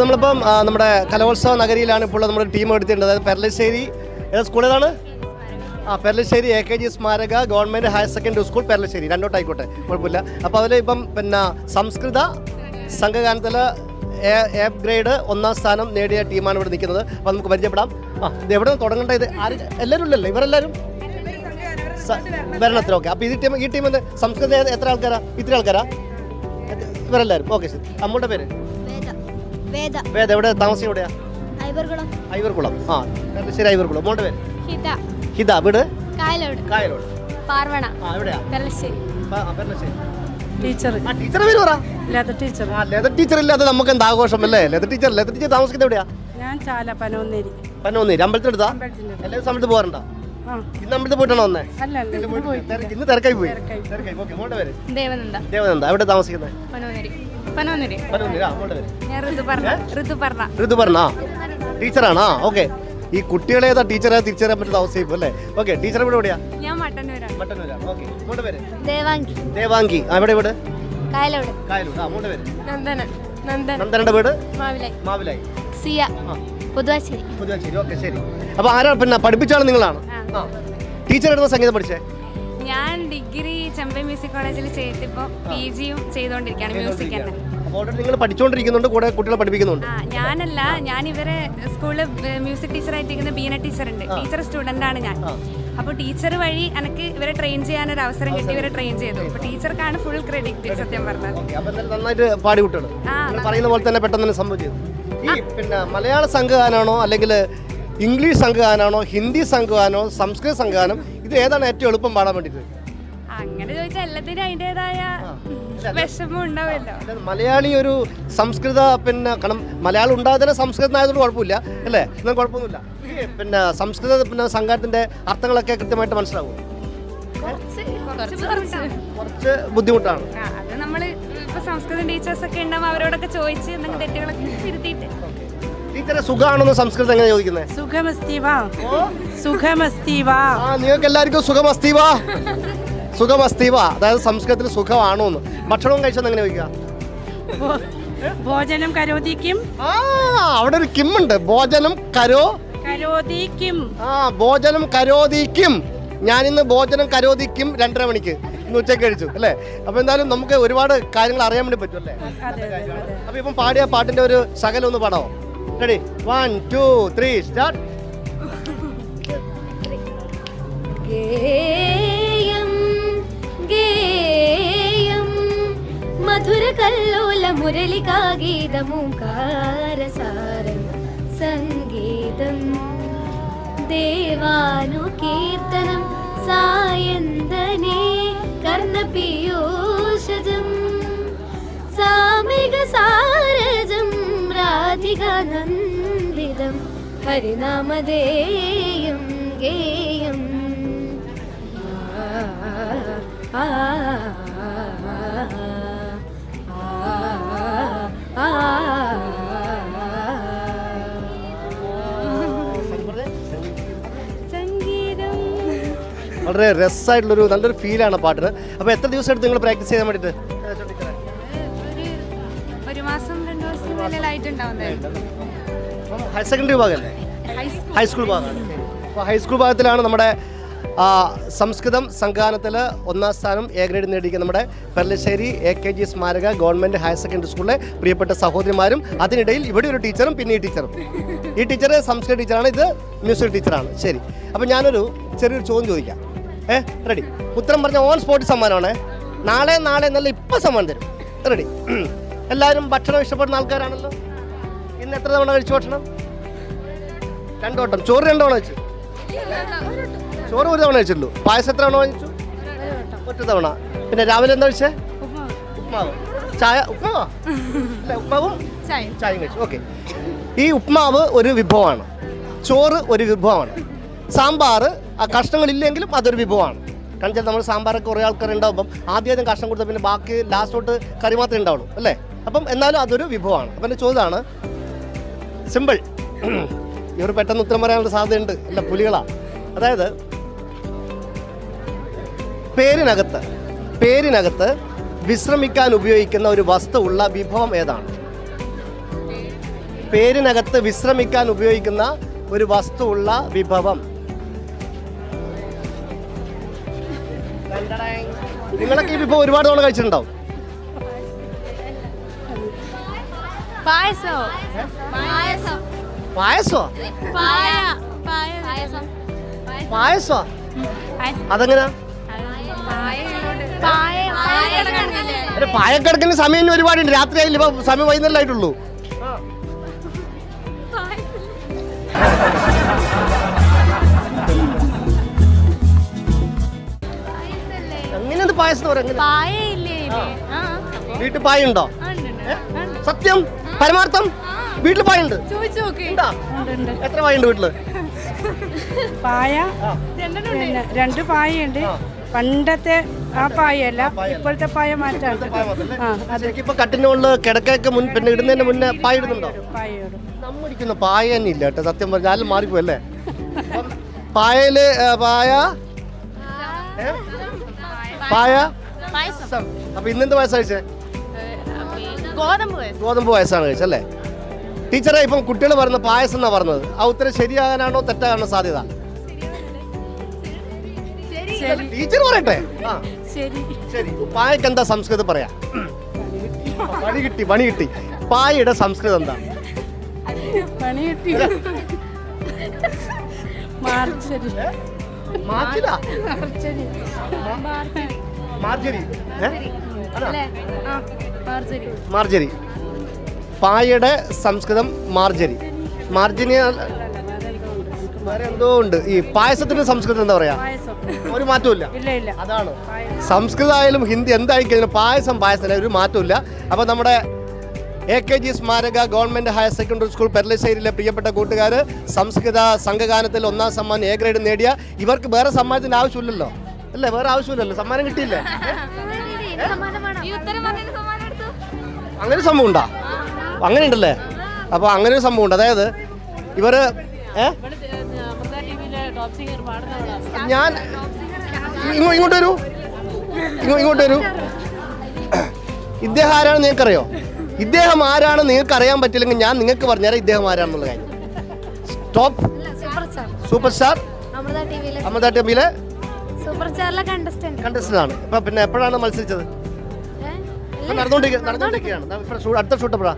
അപ്പോൾ നമ്മളിപ്പം നമ്മുടെ കലോത്സവ നഗരിയിലാണ് ഇപ്പോൾ നമ്മുടെ ടീം എടുത്തിട്ടുണ്ട്. അതായത് പെർലശ്ശേരി ഏതാ സ്കൂൾ ഏതാണ്? ആ പെർലശ്ശേരി എ കെ ജി സ്മാരക government higher secondary school Perlassery രണ്ടോട്ടായിക്കോട്ടെ കുഴപ്പമില്ല. അപ്പോൾ അതിൽ ഇപ്പം പിന്നെ സംസ്കൃത സംഘഗാനത്തിൽ എ ഗ്രേഡ് ഒന്നാം സ്ഥാനം നേടിയ ടീമാണ് ഇവിടെ നിൽക്കുന്നത്. അപ്പോൾ നമുക്ക് പരിചയപ്പെടാം. ആ ഇത് എവിടെ നിന്ന് തുടങ്ങേണ്ട ഇത്? ആര് എല്ലാവരും ഇല്ലല്ലോ ഇവരെല്ലാവരും വരണത്തിൽ ഓക്കെ. അപ്പോൾ ഈ ടീം ഈ ടീമിൽ സംസ്കൃത എത്ര ആൾക്കാരാ? ഇത്ര ആൾക്കാരാ? ഇവരെല്ലാവരും ഓക്കെ ശരി. അമ്മയുടെ പേര്? വേദ. വേദ എവിടെ താമസം എവിടെയാ? ഐവർകുളം. ഐവർകുളം. ആ ശരി ഐവർകുളം. മോളുടെ പേര്? ഹിത. ഹിത വീട്? കായലോട്. കായലോട്. പാർവണ. ആ എവിടെയാ? പെരളശ്ശേരി. ആ, ആ, ടീച്ചർ ആ ടീച്ചറെ പേര് പറ. ഇല്ലാത്ത ടീച്ചർ ആ ലെതർ ടീച്ചർ ഇല്ലാതെ നമുക്ക് എന്താ ആഘോഷം അല്ലേ? ലെതർ ടീച്ചർ ലെതർ ടീച്ചർ താമസിക്കുന്നത് എവിടെയാ? ഞാൻ ചാല പനോന്നേരി. പന്നോന്നേരി അമ്പലത്തിനെടുത്താ എല്ലാ സമയത്ത് പോകാറുണ്ടോ? ആ. ഇന്ന് അമ്പലത്തിൽ പോയിട്ടാണോ വന്നേ? ഇന്ന് തിരക്കായി പോയി. തിരക്കായി ഓക്കെ മോളുടെ പേര്? ദേവനന്ദ. ദേവനന്ദ. എവിടെ താമസിക്കുന്നത് പനോന്നേരി. ഋതുപർണ ഋതുപർണ ഋതു പറഞ്ഞ ടീച്ചറാണോ? ഓക്കെ. ഈ കുട്ടികളെ ഏതാ ടീച്ചറെ തിരിച്ചറിയാൻ പറ്റുന്ന അവസ്ഥ ഇപ്പൊ അല്ലേ? ഓക്കെ ടീച്ചർ ഇവിടെ എവിടെയാ? ഞാൻ മട്ടന്നൂരാണ്. ഓക്കെ മോളുടെ പേര് ദേവാങ്കി ദേവാങ്കി ആ എവിടെ വീട് കായലോട്. പേര് നന്ദന നന്ദന നന്ദനയുടെ വീട്? മാവിലായി. മാവിലായി. സിയ പുതുവാശ്ശേരി പുതുവാശ്ശേരി. പുതുവശ്ശേരി. ഓക്കെ ശരി. അപ്പൊ ആരാ പിന്നെ പഠിപ്പിച്ചാണ് നിങ്ങളാണ്? ടീച്ചർ എടുത്ത സംഗീതം പഠിച്ചേ? ഞാൻ ഡിഗ്രി ചെമ്പൈ മ്യൂസിക് കോളേജിൽ ചെയ്തിപ്പോൾ പി ജിയും ചെയ്തുകൊണ്ടിരിക്കുകയാണ് മ്യൂസിക് തന്നെ അപ്പോൾ നിങ്ങൾ പഠിച്ചുകൊണ്ടിരിക്കുന്നുണ്ട് കൂടെ കുട്ടികളെ പഠിപ്പിക്കുന്നുണ്ട്. ആ ഞാനല്ല ഞാൻ ഇവരെ സ്കൂളിൽ മ്യൂസിക് ടീച്ചറായിട്ടിരിക്കുന്ന ബീന ടീച്ചർ ഉണ്ട് ടീച്ചർ സ്റ്റുഡന്റ് ആണ് ഞാൻ അപ്പോൾ ടീച്ചർ വഴി എനിക്ക് ഇവരെ ട്രെയിൻ ചെയ്യാൻ ഒരു അവസരം കിട്ടി ഇവരെ ട്രെയിൻ ചെയ്തു. അപ്പോൾ ടീച്ചർക്കാണ് ഫുൾ ക്രെഡിറ്റ് സത്യം പറഞ്ഞത് നന്നായിട്ട് പാടി കുട്ടികൾ പറയുന്ന പോലെ തന്നെ പെട്ടെന്ന് തന്നെ സംഭവിച്ചു. ഈ പിന്നെ മലയാള സംഘഗാനാണോ അല്ലെങ്കിൽ ഇംഗ്ലീഷ് സംഘഗാനാണോ ഹിന്ദി സംഘഗാനോ സംസ്കൃത സംഘഗാനം ഇത് ഏതാണ് ഏറ്റവും എളുപ്പം പാടാൻ വേണ്ടിട്ട് അങ്ങനെ ചോദിച്ചാൽ എല്ലാത്തിനും അതിന്റെതായ വിഷമം ഉണ്ടാവുമല്ലോ മലയാളി ഒരു സംസ്കൃത പിന്നെ കാരണം മലയാളം ഉണ്ടാകുന്ന സംസ്കൃതം ആയതുകൊണ്ട് കുഴപ്പമില്ല അല്ലേ? എന്നാൽ കുഴപ്പമൊന്നുമില്ല. പിന്നെ സംസ്കൃത പിന്നെ സംഘത്തിന്റെ അർത്ഥങ്ങളൊക്കെ കൃത്യമായിട്ട് മനസ്സിലാവും. കുറച്ച് ബുദ്ധിമുട്ടാണ്. അത് നമ്മൾ സംസ്കൃത സംസ്കൃതം ടീച്ചേഴ്സൊക്കെ ഉണ്ടാവും അവരോടൊക്കെ ചോദിച്ച് എന്തെങ്കിലും തെറ്റുകളൊക്കെ തിരുത്തിയിട്ട്. ടീച്ചറെ സുഖമാണെന്ന് സംസ്കൃതം എങ്ങനെ ചോദിക്കുന്നത് സുഖമസ്തിവാ. സുഖമസ്തിവാ. ആ നിങ്ങൾക്ക് എല്ലാവർക്കും സുഖമസ്തീവാ. സുഖമസ്തീവാ. അതായത് സംസ്കൃതത്തിൽ സുഖമാണോ എന്ന് ഭക്ഷണവും കഴിച്ചെന്ന് എങ്ങനെ ചോദിക്കുക ഭോജനം കരോതിക്കും ആ അവിടെ ഒരു കിം ഉണ്ട്. ഭോജനം കരോ കരോതിക്കും ആ ഭോജനം കരോതിക്കും ഇന്ന് ഭോജനം കരോതിക്കും രണ്ടര മണിക്ക്. ഇന്ന് ഉച്ചയ്ക്ക് കഴിച്ചു അല്ലേ? അപ്പൊ എന്തായാലും നമുക്ക് ഒരുപാട് കാര്യങ്ങൾ അറിയാൻ വേണ്ടി പറ്റും അല്ലേ? അപ്പൊ ഇപ്പം പാടിയ പാട്ടിന്റെ ഒരു ശകലം ഒന്ന് പാടാവോ? Ready one two three start ഗേയം ഗേയം മധുര കല്ലോല മുരളികാ ഗീതമൂകാരസാരം സംഗീതം. ദേവാനുകീർത്തനം സായന്തനേ കർണപിയോഷജം സാമിക സാരജം രാധികാനന്ദിതം ഹരിനാമധേയം ഗേയം. ആ, വളരെ രസമായിട്ടുള്ളൊരു നല്ലൊരു ഫീലാണ് പാട്ടിന്. അപ്പോൾ എത്ര ദിവസം എടുത്ത് നിങ്ങൾ പ്രാക്ടീസ് ചെയ്യാൻ വേണ്ടിയിട്ട്? Higher secondary ഭാഗമല്ലേ? ഹൈസ്കൂൾ ഭാഗമാണ് അപ്പോൾ ഹൈസ്കൂൾ ഭാഗത്തിലാണ് നമ്മുടെ സംസ്കൃതം സംഘാനത്തിൽ ഒന്നാം സ്ഥാനം എ ഗ്രേഡ് നേടിയിരിക്കുന്ന നമ്മുടെ പെർലശ്ശേരി എ കെ ജി സ്മാരക ഗവൺമെന്റ് ഹയർ സെക്കൻഡറി സ്കൂളിലെ പ്രിയപ്പെട്ട സഹോദരിമാരും അതിനിടയിൽ ഇവിടെ ഒരു ടീച്ചറും പിന്നെ ഈ ടീച്ചറും. ഈ ടീച്ചർ സംസ്കൃത ടീച്ചറാണ് ഇത് മ്യൂസിക് ടീച്ചറാണ്. ശരി. അപ്പോൾ ഞാനൊരു ചെറിയൊരു ചോദ്യം ചോദിക്കാം. ഏ റെഡി. ഉത്തരം പറഞ്ഞ ഓൺ സ്പോട്ട് സമ്മാനമാണ്. നാളെ നാളെ എന്നല്ല ഇപ്പം സമ്മാനം തരും. റെഡി. എല്ലാവരും ഭക്ഷണം ഇഷ്ടപ്പെടുന്ന ആൾക്കാരാണല്ലോ. ഇന്ന് എത്ര തവണ കഴിച്ചു ഭക്ഷണം? രണ്ടോട്ടം. ചോറ് രണ്ടു തവണ വെച്ചു ചോറ് ഒരു തവണ കഴിച്ചിട്ടുള്ളൂ. പായസം എത്ര തവണ വാങ്ങിച്ചു? ഒറ്റ തവണ. പിന്നെ രാവിലെ എന്താ കഴിച്ചേ? ഉപ്മാവ്. ചായ ഉപ്മാവാ? അല്ല ഉപ്മാവും ചായ ചായയും കഴിച്ചു. ഓക്കെ. ഈ ഉപ്മാവ് ഒരു വിഭവമാണ്. ചോറ് ഒരു വിഭവമാണ്. സാമ്പാർ ആ കഷ്ണങ്ങളില്ലെങ്കിലും അതൊരു വിഭവമാണ്. കാരണം ചില നമ്മൾ സാമ്പാറൊക്കെ കുറേ ആൾക്കാർ ഉണ്ടാകുമ്പം ആദ്യം ആദ്യം കഷ്ണം കൊടുത്താൽ പിന്നെ ബാക്കി ലാസ്റ്റോട്ട് കറി മാത്രമേ ഉണ്ടാവുള്ളൂ. അല്ലേ? അപ്പം എന്നാലും അതൊരു വിഭവമാണ്. അപ്പം എന്റെ ചോദ്യമാണ് സിമ്പിൾ. ഇവർ പെട്ടെന്ന് ഉത്തരം പറയാനുള്ള സാധ്യതയുണ്ട്. അല്ല പുലികളാ. അതായത് പേരിനകത്ത് പേരിനകത്ത് വിശ്രമിക്കാൻ ഉപയോഗിക്കുന്ന ഒരു വസ്തു ഉള്ള വിഭവം ഏതാണ്? പേരിനകത്ത് വിശ്രമിക്കാൻ ഉപയോഗിക്കുന്ന ഒരു വസ്തു ഉള്ള വിഭവം. നിങ്ങളൊക്കെ ഈ വിഭവം ഒരുപാട് തവണ കഴിച്ചിട്ടുണ്ടാവും. പായസോ. പായസം. പായസോ? പായസം. പായസോ? അതെങ്ങനാ? ഒരു പായക്കിടക്കിന് സമയം ഒരുപാടുണ്ട്. രാത്രി ആയില്ല? ഇപ്പൊ സമയം വൈകുന്നേരമായിട്ടുള്ളൂ. എങ്ങനെയാണ് പായസം വീട്ടിൽ പായ ഉണ്ടോ സത്യം? പരമാർത്ഥം വീട്ടിൽ പായുണ്ട്. ചോദിച്ചു നോക്ക്. ഉണ്ടോ? എത്ര പായുണ്ട് വീട്ടിൽ? പായ. പിന്നെ രണ്ട് പായയുണ്ട് പണ്ടത്തെ ആ പായല്ല ഇപ്പോഴത്തെ പായ മാറ്റാണ്. ആ അത്. ഇപ്പൊ കിടക്കൊക്കെ മുൻ പിന്നെ ഇടുന്നതിന് മുന്നേ പായ ഇടുന്നുണ്ടോ? പായ പായ തന്നെ ഇല്ല കേട്ടോ സത്യം പറഞ്ഞാൽ ആരും മാറിപ്പോയല്ലേ? പായൽ പായയിൽ പായ? ഏ? പായ? പായസം. അപ്പൊ ഇന്നെന്ത് പായസം കഴിച്ചേ? ഗോതമ്പ് ഗോതമ്പ് പായസമാണ് കഴിച്ചല്ലേ ടീച്ചറെ ഇപ്പം കുട്ടികൾ പറയുന്ന പായസം എന്നാ പറഞ്ഞത്? ആ ഉത്തരം ശരിയാകാനാണോ തെറ്റാകാനോ സാധ്യത? ടീച്ചർ പറയട്ടെ. ആ. ശരി. ശരി. പായക്ക് എന്താ സംസ്കൃതം പറയാ? പണി കിട്ടി പണി കിട്ടി. പായയുടെ സംസ്കൃതം എന്താ? പണി കിട്ടി. മാർച്ചരി. മാർച്ചിലാ? മാർച്ചരി. മാർജരി ഏ? മാർജരി. പായയുടെ സംസ്കൃതം മാർജരി. മാർജിനി വേറെ എന്തോ ഉണ്ട്. ഈ പായസത്തിന്റെ സംസ്കൃതം എന്താ പറയാ? ഒരു മാറ്റമില്ല അതാണ്. സംസ്കൃതം ആയാലും ഹിന്ദി എന്തായി കഴിഞ്ഞാലും പായസം പായസം ഒരു മാറ്റമില്ല അപ്പോൾ നമ്മുടെ എ കെ ജി സ്മാരക ഗവൺമെന്റ് ഹയർ സെക്കൻഡറി സ്കൂൾ പെരളശ്ശേരിയിലെ പ്രിയപ്പെട്ട കൂട്ടുകാർ സംസ്കൃത സംഘഗാനത്തിൽ ഒന്നാം സമ്മാനം എ ഗ്രേഡ് നേടിയ ഇവർക്ക് വേറെ സമ്മാനത്തിന്റെ ആവശ്യമില്ലല്ലോ. അല്ലേ? വേറെ ആവശ്യമില്ലല്ലോ. സമ്മാനം കിട്ടിയില്ലേ? അങ്ങനെ സംഭവം ഉണ്ടാ? അങ്ങനെ ഉണ്ടല്ലേ അപ്പോൾ അങ്ങനെ ഒരു സംഭവം ഉണ്ട്. അതായത് ഇവർ ഞാൻ ഇങ്ങോട്ട് വരൂ. ഇങ്ങോട്ട് വരൂ. ഇദ്ദേഹം ആരാണെന്ന് നിങ്ങൾക്കറിയോ? ഇദ്ദേഹം ആരാണെന്ന് നിങ്ങൾക്ക് അറിയാൻ പറ്റില്ലെങ്കിൽ ഞാൻ നിങ്ങൾക്ക് പറഞ്ഞുതരാം ഇദ്ദേഹം ആരാണെന്നുള്ള കാര്യം. ടോപ്പ് സൂപ്പർ സ്റ്റാർ അമൃത ടി വിയിലെ അമൃത ടെമ്പിലെ സൂപ്പർ സ്റ്റാറിലെ കണ്ടസ്റ്റന്റ് കണ്ടസ്റ്റന്റ് ആണ്. ഇപ്പൊ പിന്നെ എപ്പോഴാണ് മത്സരിച്ചത്? നടന്നുകൊണ്ടിരിക്കുകയാണ്. അടുത്ത ഷൂട്ട് എപ്പോഴാ?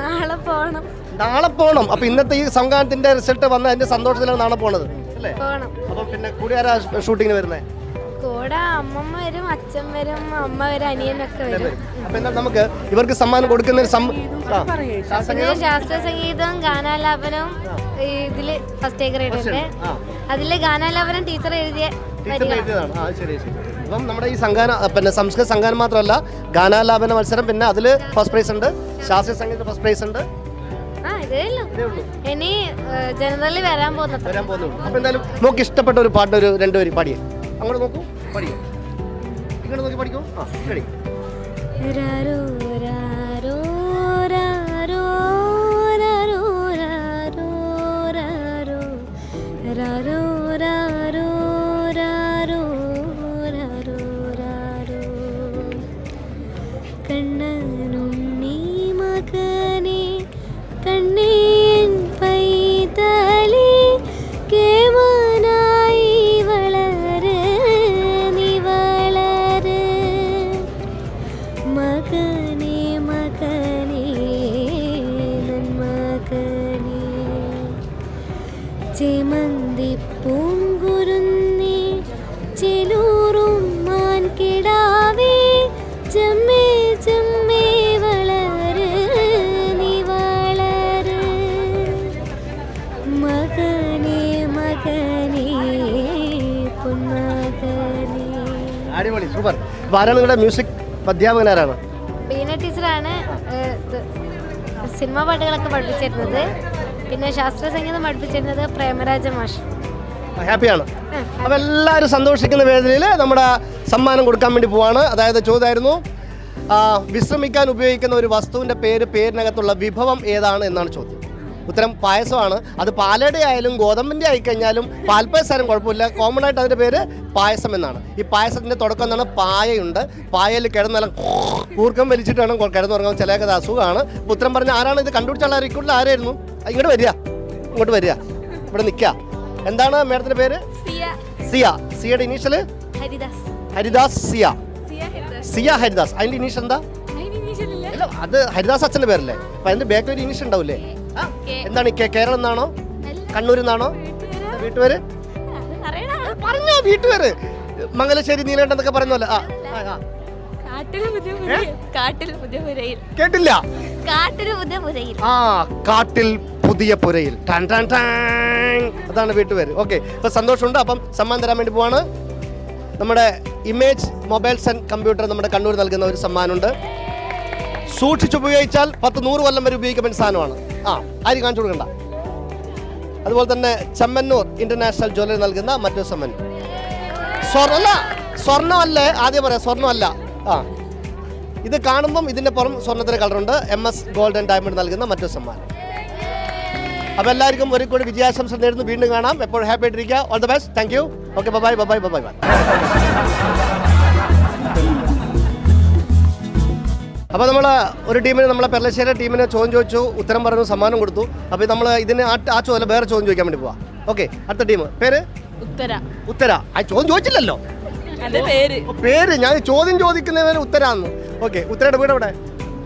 നാളെ പോണം. നാളെ പോണം. അപ്പൊ ഇന്നത്തെ ഈ സംഘാനത്തിന്റെ റിസൾട്ട് വന്ന അതിന്റെ സന്തോഷത്തിലാണ് നാളെ പോണത്. അല്ലേ? അപ്പൊ പിന്നെ കൂടി ആരാ ഷൂട്ടിങ്ങിന് വരുന്നേ? കൂടെ അമ്മമ്മ വരും അച്ഛൻ വരും അമ്മ വരും അനിയനൊക്കെ വരും. അപ്പൊ എന്താ നമുക്ക് ഇവർക്ക് സമ്മാനം കൊടുക്കുന്ന ശാസ്ത്രീയ സംഗീതവും ഗാനാലാപനവും ഇതിൽ ഫസ്റ്റ് ഗ്രേഡ് ഉണ്ട്. അതിൽ ഗാനാലാപനം ടീച്ചർ എഴുതിയ വരികളാണ് ആ ശരി ശരി. അപ്പം നമ്മുടെ ഈ സംഘാന പിന്നെ സംസ്കൃത സംഘാനം മാത്രമല്ല ഗാനാലാപന മത്സരം പിന്നെ അതിൽ ഫസ്റ്റ് പ്രൈസ് ഉണ്ട് ശാസ്ത്രീയ സംഗീത ഫസ്റ്റ് പ്രൈസ് ഉണ്ട്. ഇനി ജനറലിൽ വരാൻ പോകുന്നു വരാൻ പോകുന്നുള്ളൂ അപ്പൊ എന്തായാലും നമുക്ക് ഇഷ്ടപ്പെട്ട ഒരു പാട്ട് ഒരു രണ്ടുപേര് പാടിയേ. അങ്ങോട്ട് നോക്കൂ. പാടിയേ. ഇങ്ങോട്ട് നോക്കി പഠിക്കൂ. ആ റെഡി അടിപൊളി സൂപ്പർ ആരാണ് നിങ്ങളുടെ മ്യൂസിക് അധ്യാപകൻ ആരാണ്? ബീന ടീച്ചറാണ് സിനിമ പാട്ടുകളൊക്കെ പഠിപ്പിച്ചിരുന്നത്. പിന്നെ ശാസ്ത്രീയ സംഗീതം പഠിപ്പിച്ചിരുന്നത് പ്രേമരാജ മാഷ്. ഹാപ്പിയാണ്. അപ്പോൾ എല്ലാവരും സന്തോഷിക്കുന്ന വേദനയിൽ നമ്മുടെ സമ്മാനം കൊടുക്കാൻ വേണ്ടി പോവാണ്. അതായത് ചോദ്യമായിരുന്നു വിശ്രമിക്കാൻ ഉപയോഗിക്കുന്ന ഒരു വസ്തുവിന്റെ പേര് പേരിനകത്തുള്ള വിഭവം ഏതാണ് എന്നാണ് ചോദ്യം. ഉത്തരം പായസമാണ്. അത് പാലയുടെ ആയാലും ഗോതമ്പിന്റെ ആയിക്കഴിഞ്ഞാലും പാൽപ്പായസായാലും കുഴപ്പമില്ല. കോമൺ ആയിട്ട് അതിന്റെ പേര് പായസം എന്നാണ്. ഈ പായസത്തിന്റെ തുടക്കം എന്നാണ് പായയുണ്ട്. പായയിൽ കിടന്നാലും കൂർക്കം വലിച്ചിട്ട് വേണം കിടന്നുറങ്ങാൻ ചിലയൊക്കെ അസുഖമാണ്. ഉത്തരം പറഞ്ഞ ആരാണ് ഇത് കണ്ടുപിടിച്ച ആൾ റിക്രൂട്ടിൽ ആരായിരുന്നു? ഇങ്ങോട്ട് വരിക. ഇങ്ങോട്ട് വരിക. ഇവിടെ നിൽക്കുക. എന്താണ് മേഡത്തിന്റെ പേര്? സിയ. സിയയുടെ ഇനീഷ്യൽ ഹരിദാസ്. സിയ. സിയ ഹരിദാസ്. അതിന്റെ ഇനീഷ്യൽ എന്താ? അത് ഹരിദാസ് അച്ഛന്റെ പേരല്ലേ? അപ്പൊ അതിന്റെ ബാക്കിൽ ഒരു ഇനീഷ്യൽ ഉണ്ടാവില്ലേ? എന്താണ് കേരളം എന്നാണോ? കണ്ണൂരിൽ നിന്നാണോ? വീട്ടുപേര്? പറഞ്ഞോ വീട്ടുപേര്. മംഗലശ്ശേരി നീലേണ്ട എന്നൊക്കെ പറഞ്ഞല്ലോ ആ കേട്ടില്ല? കാട്ടിൽ പുതിയ പുരയിൽ. ആ കാട്ടിൽ പുതിയ പുരയിൽ. ടാൻ ടാൻ ടാൻ അതാണ് വീട്ടുപേര്. ഓക്കെ. അപ്പൊ സന്തോഷമുണ്ട്. അപ്പം സമ്മാനം തരാൻ വേണ്ടി പോവാണ്. നമ്മുടെ ഇമേജ് മൊബൈൽസ് ആൻഡ് കമ്പ്യൂട്ടർ നമ്മുടെ കണ്ണൂർ നൽകുന്ന ഒരു സമ്മാനമുണ്ട്. സൂക്ഷിച്ചുപയോഗിച്ചാൽ പത്ത് നൂറ് കൊല്ലം വരെ ഉപയോഗിക്കുമ്പോൾ സാധനമാണ്. ആ ആരും കാണിച്ചു കൊടുക്കണ്ട. അതുപോലെ തന്നെ ചെമ്മന്നൂർ ഇന്റർനാഷണൽ ജ്വല്ലറി നൽകുന്ന മറ്റൊരു സമ്മാനം സ്വർണ സ്വർണമല്ലേ? ആദ്യം പറയാം സ്വർണമല്ല. ആ. ഇത് കാണുമ്പം ഇതിന്റെ പുറം സ്വർണത്തിന്റെ കളറുണ്ട് എം എസ് ഗോൾഡൻ ഡയമണ്ട് നൽകുന്ന മറ്റൊരു സമ്മാനം അപ്പോൾ എല്ലാവർക്കും ഒരു കൂടി വിജയാശംസ നേരുന്നു. വീണ്ടും കാണാം. എപ്പോഴും ഹാപ്പി ആയിട്ടിരിക്കുക. All the best thank you okay bye bye bye bye bye അപ്പോൾ നമ്മൾ ഒരു ടീമിന് നമ്മളെ പെർലശ്ശേരി ടീമിന് ചോദ്യം ചോദിച്ചു ഉത്തരം പറഞ്ഞു സമ്മാനം കൊടുത്തു. അപ്പോൾ നമ്മൾ ഇതിന് ആ ആ ചോദ്യം വേറെ ചോദ്യം ചോദിക്കാൻ വേണ്ടി പോവാം. ഓക്കെ അടുത്ത ടീം. പേര്? ഉത്തര. ഉത്തര. ആ ചോദ്യം ചോദിച്ചില്ലല്ലോ? പേര്. പേര്. ഞാൻ ചോദ്യം ചോദിക്കുന്നവന് ഉത്തരാന്ന്. ഓക്കെ ഉത്തരയുടെ വീട് എവിടെ?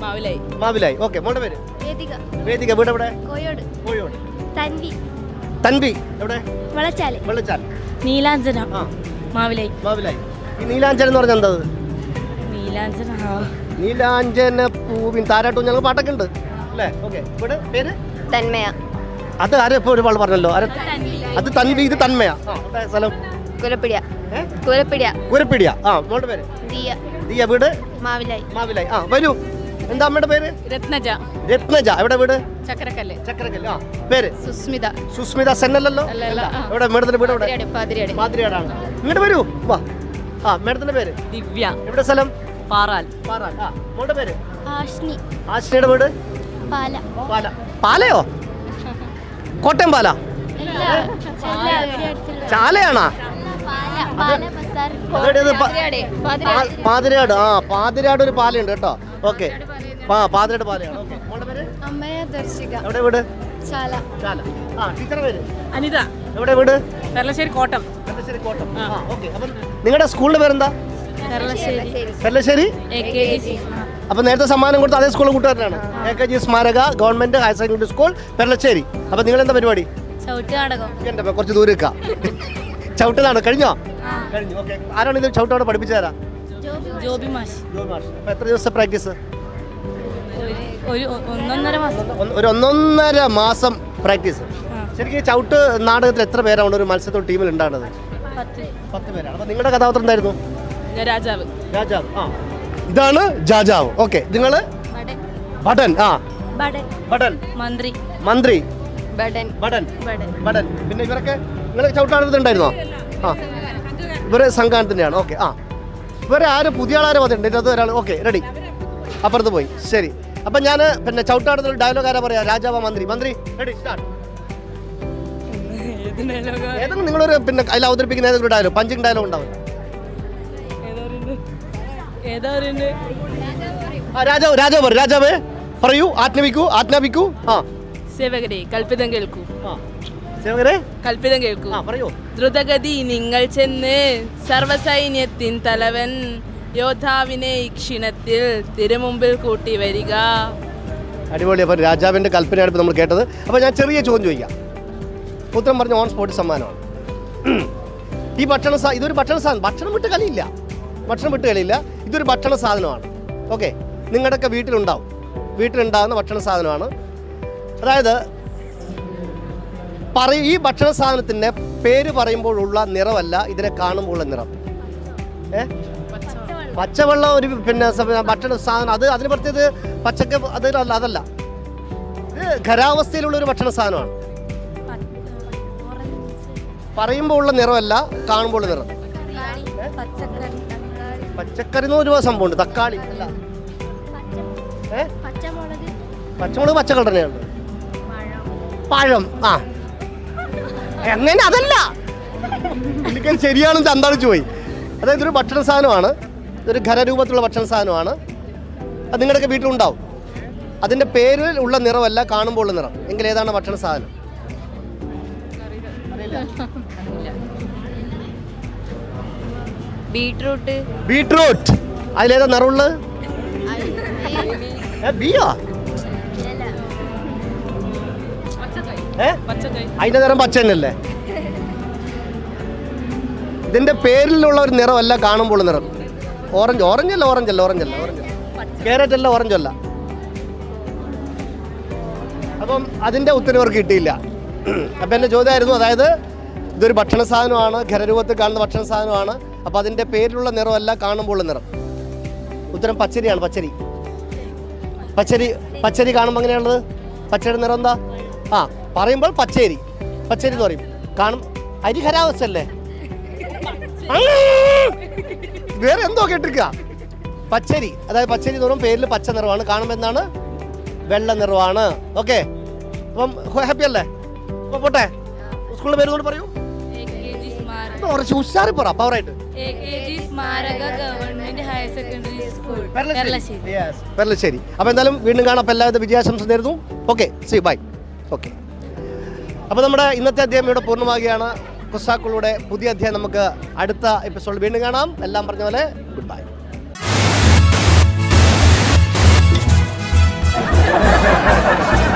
മാവിലായി. മാവിലായി. ഓക്കെ മോളുടെ പേര്? വേദിക. വേദിക വീട് എവിടെ? കോയോട്. കോയോട്. തൻവി. തൻവി. എവിടെ? വെള്ളച്ചാൽ വെള്ളച്ചാൽ നീലാഞ്ചന. ആ. മാവിലായി. മാവിലായി. ഈ നീലാഞ്ചൻ എന്ന് പറഞ്ഞാൽ എന്താ അത്? നീലാഞ്ജന നീലാഞ്ചന പൂവിൻ താരാട്ടും ഞങ്ങൾ പാട്ടൊക്കെ ഉണ്ട് അല്ലേ? ഓക്കെ ഇവിടെ പേര്? തന്മയ. അത് ആരെ ഇപ്പോൾ ഒരുപാട് പറഞ്ഞല്ലോ. ആരെ? അത് തൻവി ഇത് തന്മയ. സ്ഥലം? കുരപ്പിടിയ കുരപ്പിടിയ കുരപ്പിടിയ ആ മോളുടെ പേര്? ദിയ. ദിയ വീട്? മാവിലായി. മാവിലായി. ആ വരൂ. എന്താ അമ്മയുടെ പേര്? രത്നജ. രത്നജ. എവിടെ വീട്? ചക്രക്കല്ല്. ചക്രക്കല്ല്. ആ പേര്? സുസ്മിത. സുസ്മിത സെന്നല്ലല്ലോ? എവിടെ? മേഡത്തിന്റെ വീട് എവിടെ? മാതിരിയാടാണ് ഇങ്ങോട്ട് വരൂ. വാ. ആ മേഡത്തിന്റെ പേര്? ദിവ്യ. എവിടെ സ്ഥലം? പാറാൽ. ആ മോളുടെ പേര്? ആഷ്നി വീട്? പാല. പാല. പാലയോ? കോട്ടയം പാല? ചാലയാണാ? പാതിരാട്. ആ പാതിരാട് ഒരു പാലയുണ്ട് കേട്ടോ. ഓക്കെ. ആ പാതിരാട് പാലയാണ്. ഓക്കെ. മോളുടെ പേര്? അമ്മയ ദർശിക. എവിടെ വീട്? ചാല. ചാല. ആ ടീച്ചറുടെ പേര്? അനിത. എവിടെ വീട്? കോട്ടം. കോട്ടം. ആ ഓക്കെ. അപ്പം നിങ്ങളുടെ സ്കൂളിന്റെ പേരെന്താ? എ കെ നേരത്തെ സമ്മാനം കൊടുത്ത അതേ സ്കൂളിൽ കൂട്ടുകാരനാണ്. എ കെ ജി സ്മാരക government higher secondary school Peralassery അപ്പൊ നിങ്ങൾ എന്താ പരിപാടി? ചവിട്ട് നാടകം. കുറച്ച് ദൂരെ നിൽക്കാം. ചവിട്ടലാണ്. കഴിഞ്ഞോ? കഴിഞ്ഞു. ഓക്കെ. ആരാണ് ഇത് ചവിട്ടോടെ പഠിപ്പിച്ചു തരാം? ജോബി മാഷ്. അപ്പം എത്ര ദിവസത്തെ പ്രാക്ടീസ്? ഒരു ഒന്നൊന്നര മാസം. പ്രാക്ടീസ്. ശരിക്കും ചവിട്ട് നാടകത്തിൽ എത്ര പേരാണ്? ഒരു മത്സരത്തോട് ടീമിൽ ഉണ്ടാകുന്നത്? പത്ത് പേരാണ്. അപ്പൊ നിങ്ങളുടെ കഥാപാത്രം എന്തായിരുന്നു? രാജാവ്. രാജാവ് ആ. ഇതാണ് ജാജാവ് ഓക്കെ നിങ്ങൾ ബടൻ. ആ. ബടൻ. മന്ത്രി. മന്ത്രി. ബടൻ. ബടൻ. ബടൻ. പിന്നെ ഇവരൊക്കെ നിങ്ങൾ ചവിട്ടാടുന്നുണ്ടായിരുന്നോ ആ. ഇവർ സംഘാനത്തിന്റെയാണ് ഓക്കെ ആ. ഇവരെ ആരും പുതിയ ആളാരും വന്നിട്ടുണ്ട്? ഇതിനകത്ത് ഒരാൾ ഓക്കെ റെഡി. അപ്പുറത്ത് പോയി. ശരി. അപ്പം ഞാൻ പിന്നെ ചവിട്ടാടുന്ന ഒരു ഡയലോഗ് ആരാ പറയാ? രാജാവ മന്ത്രി. മന്ത്രി റെഡി സ്റ്റാർട്ട് ഏതെങ്കിലും നിങ്ങളൊരു പിന്നെ അതിൽ അവതരിപ്പിക്കുന്ന ഏതെങ്കിലും ഡയലോഗ് പഞ്ചിങ് ഡയലോഗ് ഉണ്ടാവും. ഏതോ ആ രാജാവ് രാജാവ് പറ രാജാവ്. പറയൂ ആജ്ഞാപിക്കൂ ആജ്ഞാപിക്കൂ. ആ. സേവകരെ കൽപ്പിതം കേൾക്കൂ. സേവകരെ? കൽപ്പിതം കേൾക്കൂ. പറയൂ. ദ്രുതഗതി നിങ്ങൾ ചെന്ന് സർവസൈന്യത്തിൻ തലവൻ യോദ്ധാവിനെ ക്ഷീണത്തിൽ തിരുമുമ്പിൽ കൂട്ടി വരിക. അടിപൊളി അപ്പോൾ രാജാവിന്റെ കൽപ്പനയാണ് ഇപ്പോൾ നമ്മൾ കേട്ടത്. അപ്പോൾ ഞാൻ ചെറിയ ചോദ്യം ചോദിക്കാം. ഉത്തരം പറഞ്ഞ ഓൺ സ്പോട്ട് സമ്മാനമാണ്. ഈ ഭക്ഷണ ഇതൊരു ഭക്ഷണ സാധനം. ഭക്ഷണം വിട്ട് കളിയില്ല. ഭക്ഷണം വിട്ട് കളിയില്ല ഇതൊരു ഭക്ഷണ സാധനമാണ്. ഓക്കെ. നിങ്ങളുടെയൊക്കെ വീട്ടിലുണ്ടാവും. വീട്ടിലുണ്ടാകുന്ന ഭക്ഷണ സാധനമാണ്. അതായത് പറ ഈ ഭക്ഷണ സാധനത്തിന്റെ പേര് പറയുമ്പോഴുള്ള നിറമല്ല ഇതിനെ കാണുമ്പോഴുള്ള നിറം. ഏ? പച്ചവെള്ളം ഒരു പിന്നെ ഭക്ഷണ സാധനം അത് അതിന് പ്രത്യേകത പച്ചക്ക അത് അതല്ല. ഇത് ഖരാവസ്ഥയിലുള്ള ഒരു ഭക്ഷണ സാധനമാണ്. പറയുമ്പോൾ ഉള്ള നിറമല്ല കാണുമ്പോൾ നിറം. പച്ചക്കറി. എന്ന് ഒരുപാട് സംഭവമുണ്ട്. തക്കാളി. അല്ല. ഏ? പച്ചമുളക്. പച്ച കളർ തന്നെയാണ്? പഴം. ആ. എങ്ങനെ? അതല്ല. പുള്ളിക്കാരി ശരിയാണെന്ന് ചന്താളിച്ചു പോയി. അതായത് ഒരു ഭക്ഷണ സാധനമാണ്. ഇതൊരു ഖരരൂപത്തിലുള്ള ഭക്ഷണ സാധനമാണ്. അത് നിങ്ങളുടെയൊക്കെ വീട്ടിലുണ്ടാവും. അതിന്റെ പേരിൽ ഉള്ള നിറമല്ല കാണുമ്പോൾ ഉള്ള നിറം. എങ്കിൽ ഏതാണ് ഭക്ഷണ സാധനം? ബീട്രൂട്ട്. ബീട്രൂട്ട്. അതിലേതാ നിറവുള്ളത്? ബിയോ? അതിന്റെ നിറം പച്ച തന്നെയല്ലേ? ഇതിന്റെ പേരിലുള്ള ഒരു നിറമല്ല കാണുമ്പോൾ നിറം. ഓറഞ്ച് ഓറഞ്ച് അല്ല ഓറഞ്ച് അല്ല ഓറഞ്ച് അല്ല ഓറഞ്ച് ക്യാരറ്റ് അല്ല ഓറഞ്ച് അല്ല. അപ്പം അതിന്റെ ഉത്തരവർക്ക് കിട്ടിയില്ല. അപ്പം എന്റെ ചോദ്യമായിരുന്നു അതായത് ഇതൊരു ഭക്ഷണ സാധനമാണ് ഖരരൂപത്തിൽ കാണുന്ന ഭക്ഷണ സാധനമാണ്. അപ്പോൾ അതിന്റെ പേരിലുള്ള നിറമല്ല കാണുമ്പോൾ നിറം. ഉത്തരം പച്ചരിയാണ് പച്ചരി. പച്ചരി പച്ചരി കാണുമ്പോൾ എങ്ങനെയാണത് പച്ചരിയുടെ നിറം എന്താ? ആ പറയുമ്പോൾ പച്ചരി. പച്ചരി എന്ന് പറയും. കാണും. അരി വേറെ എന്തോ കേട്ടിരിക്കുക. പച്ചരി. അതായത് പച്ചരി എന്ന് പറയുമ്പോൾ പേരിൽ പച്ച നിറമാണ്. കാണുമ്പോൾ എന്താണ്? വെള്ള നിറമാണ്. ഓക്കെ. അപ്പം ഹാപ്പി അല്ലേ? അപ്പോൾ പോട്ടെ. സ്കൂളിൽ പേര് കൊണ്ട് പറയൂ. കുറച്ച് ഉഷാറി പറ പവറായിട്ട് സ്മാരക government higher secondary school Perlassery അപ്പോൾ എന്തായാലും വീണ്ടും കാണാം. അപ്പോൾ എല്ലാവിധ വിജയാശംസ നേരുന്നു. ഓക്കെ സി ബൈ ഓക്കെ അപ്പോൾ നമ്മുടെ ഇന്നത്തെ അധ്യായം ഇവിടെ പൂർണമാകുകയാണ് കുസാക്കളുടെ പുതിയ അധ്യായം നമുക്ക് അടുത്ത എപ്പിസോഡ് വീണ്ടും കാണാം. എല്ലാം പറഞ്ഞ പോലെ ഗുഡ് ബൈ